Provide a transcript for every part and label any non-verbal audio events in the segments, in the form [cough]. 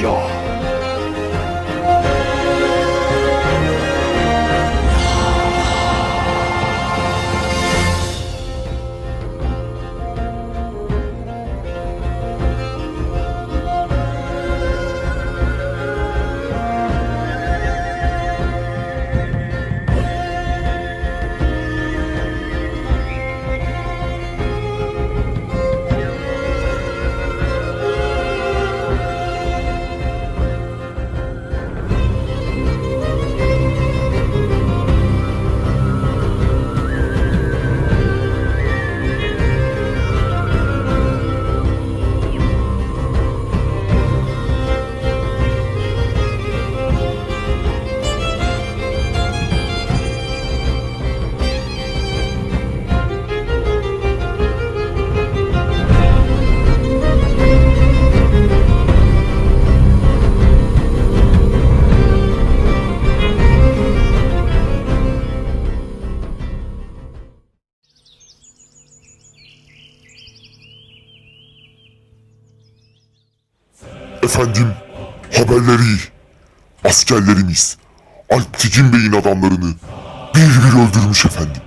Ya. Efendim, haberleri. Askerlerimiz Alp Tekin Bey'in adamlarını bir bir öldürmüş efendim.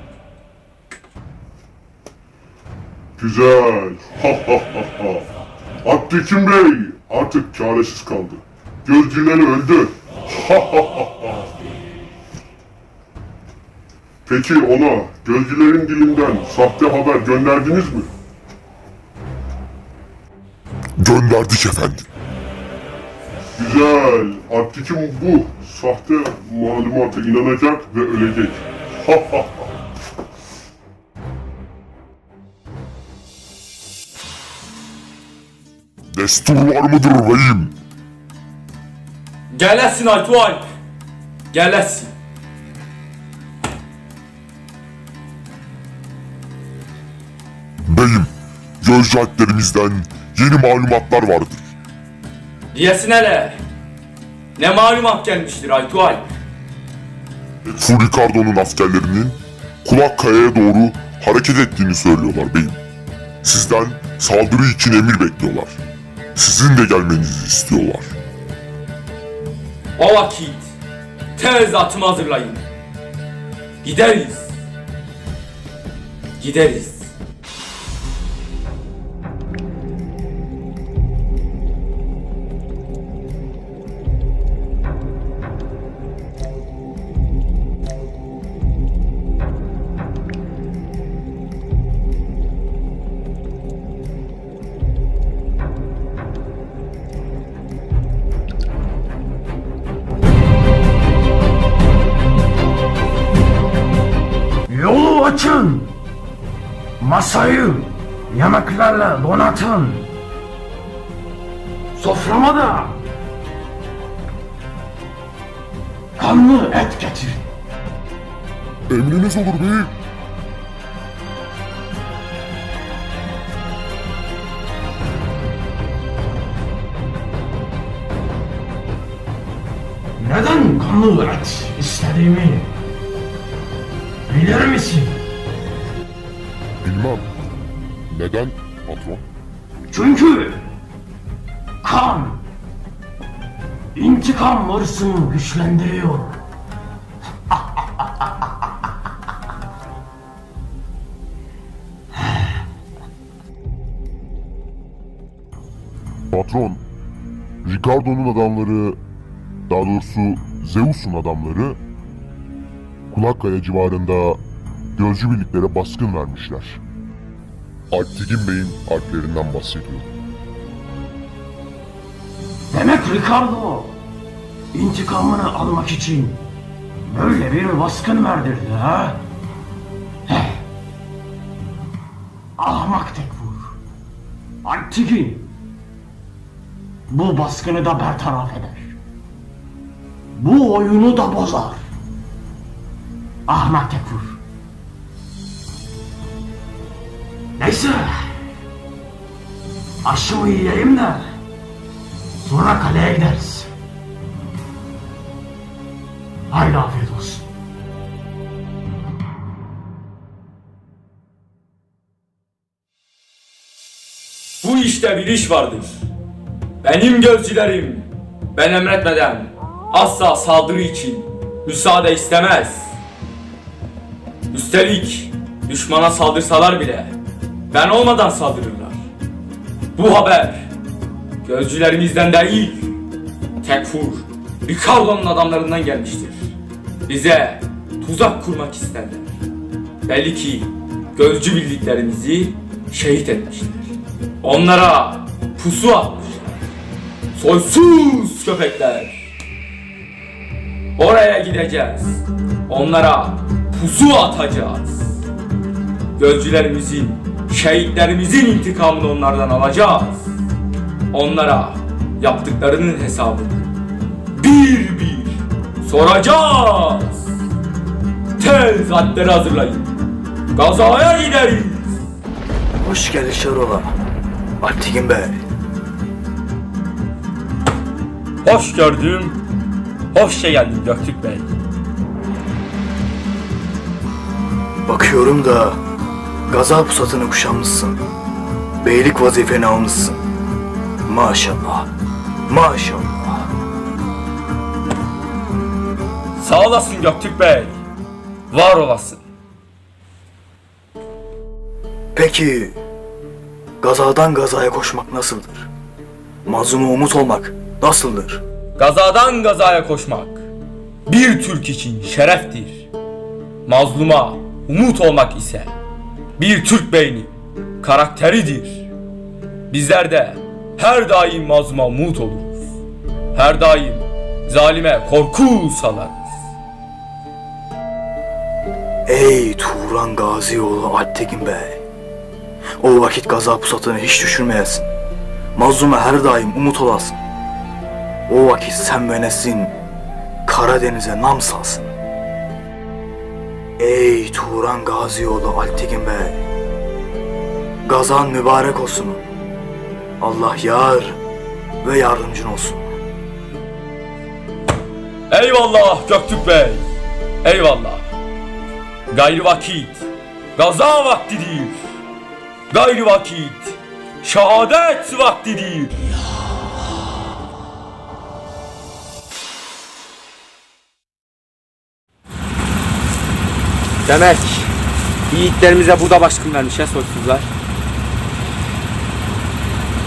Güzel. Ha ha ha ha. Abdülkerim Bey artık çaresiz kaldı. Gözcüleri öldü. Ha ha ha ha. Peki ona gözcülerin dilinden sahte haber gönderdiniz mi? Gönderdik efendim. Güzel. Abdülkerim bu sahte malumata inanacak ve ölecek. Ha ha ha. Destur var mıdır beyim? Gələsin Aytuay. Gələsin. Beyim, gözcü alplerimizden yeni malumatlar vardır. Deyəsin hələ. Nə malumat gəlmişdir Aytuay? Fu Ricardo'nun askerlerinin Kulak Kaya'ya doğru hareket ettiğini söylüyorlar beyim. Sizden saldırı için emir bekliyorlar. Sizin de gelmenizi istiyorlar. O vakit tez atımı hazırlayın. Gideriz. Gideriz. Açın. Masayı yemeklerle donatın. Soframa da kanlı et getirin. Emriniz olur beyim. Neden kanlı et istediğimi bilir misin? Neden patron? Çünkü kan intikam hırsını güçlendiriyor. [laughs] Patron, Ricardo'nun adamları, daha doğrusu Zeus'un adamları Kulakkaya civarında gözcü birliklere baskın vermişler. Alptigin Bey'in alplerinden bahsediyor. Demek Ricardo intikamını almak için böyle bir baskın verdirdi ha? Ahmak Tekfur. Antigin. Bu baskını da bertaraf eder. Bu oyunu da bozar. Ahmet Tekfur. Neyse. Aşımı yiyeyim de sonra kaleye gideriz. Haydi afiyet olsun. Bu işte bir iş vardır. Benim gözcülerim ben emretmeden asla saldırı için müsaade istemez. Üstelik düşmana saldırsalar bile ben olmadan saldırırlar. Bu haber gözcülerimizden değil, Tekfur, Ricardo'nun adamlarından gelmiştir. Bize tuzak kurmak isterler. Belli ki gözcü bildiklerimizi şehit etmişler. Onlara pusu atmışlar. Soysuz köpekler. Oraya gideceğiz. Onlara pusu atacağız. Gözcülerimizin, şehitlerimizin intikamını onlardan alacağız. Onlara yaptıklarının hesabını bir bir soracağız. Tez hadleri hazırlayın. Gazaya gideriz. Hoş geldin Şarola. Alptigin Bey. Hoş gördüm. Hoş geldin Göktürk Bey. Bakıyorum da gaza pusatını kuşanmışsın. Beylik vazifeni almışsın. Maşallah. Maşallah. Sağ olasın Göktürk Bey. Var olasın. Peki gazadan gazaya koşmak nasıldır? Mazluma umut olmak nasıldır? Gazadan gazaya koşmak bir Türk için şereftir. Mazluma umut olmak ise bir Türk beyni karakteridir. Bizler de her daim mazluma umut oluruz. Her daim zalime korku salarız. Ey Turan Gazioğlu Alptekin Bey. O vakit gaza pusatını hiç düşürmeyesin. Mazluma her daim umut olasın. O vakit sen ve neslin Karadeniz'e nam salsın. Ey Turan Gazioğlu Alptekin Bey. Gazan mübarek olsun. Allah yar ve yardımcın olsun. Eyvallah Göktürk Bey. Eyvallah. Gayri vakit. Gaza vaktidir. Gayri vakit. Şehadet vaktidir. Demek yiğitlerimize burada başkın vermiş ya soysuzlar.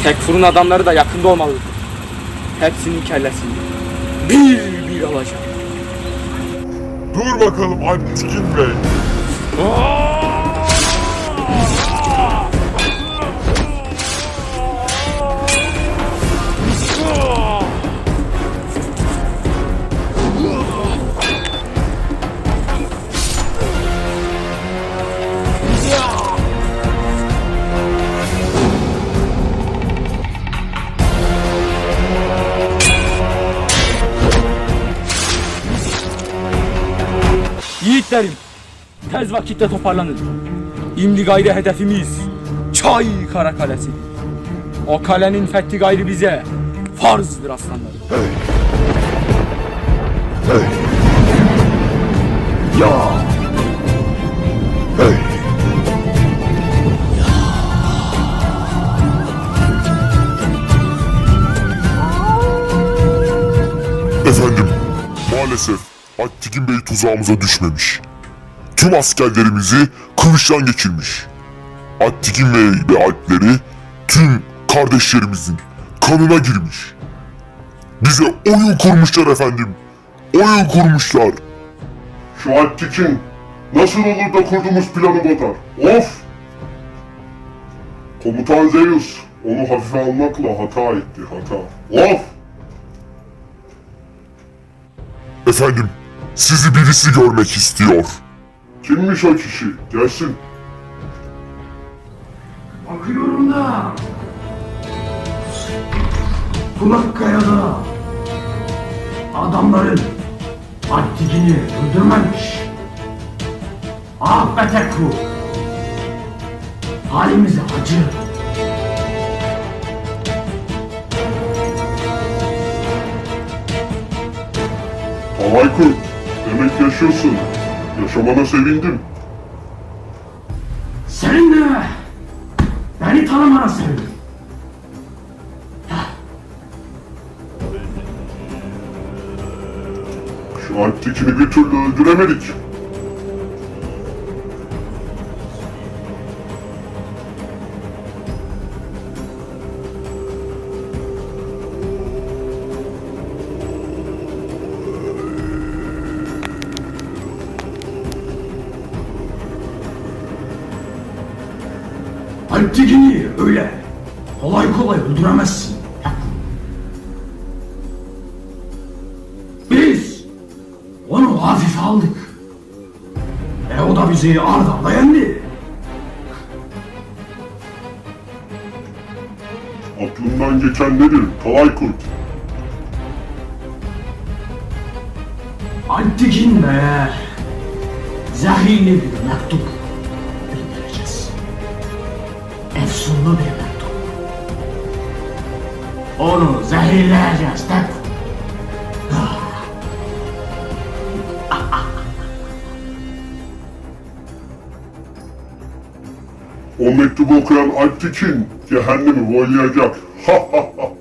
Tekfur'un adamları da yakında olmalıdır. Hepsinin kellesini bir bir alacağım. Dur bakalım Alptigin Bey. Yiğitlerim, tez vakitte toparlanın. İmdi gayrı hedefimiz Çay Kara Kalesi. O kalenin fethi gayrı bize farzdır aslanlarım. Efendim, maalesef Alptigin Bey tuzağımıza düşmemiş. Tüm askerlerimizi kılıçtan geçirmiş. Alptigin Bey ve Alpleri tüm kardeşlerimizin kanına girmiş. Bize oyun kurmuşlar efendim. Oyun kurmuşlar. Şu Alptik'in nasıl olur da kurduğumuz planı bozar? Of! Komutan Zeus onu hafife almakla hata etti, hata. Of! Efendim, sizi birisi görmek istiyor. Kimmiş o kişi? Gelsin. Bakıyorum da Kulakkaya'da adamların Alptigini öldürmemiş. Ah be. Halimize acı. Alaykurt, demek yaşıyorsun. Yaşamana sevindim. Senin de beni tanımana sevindim. Şu Alptekin'i bir türlü öldüremedik. Alptekin'i öyle kolay kolay öldüremezsin. Biz onu hafife aldık. E o da bizi ard arda yendi. Aklından geçen nedir Talaykurt? Alptekin be. Zehirli bir mektup Efsunlu bir. Onu zehirleyeceğiz tek. O mektubu okuyan Alptekin cehennemi boylayacak. Ha ha ha.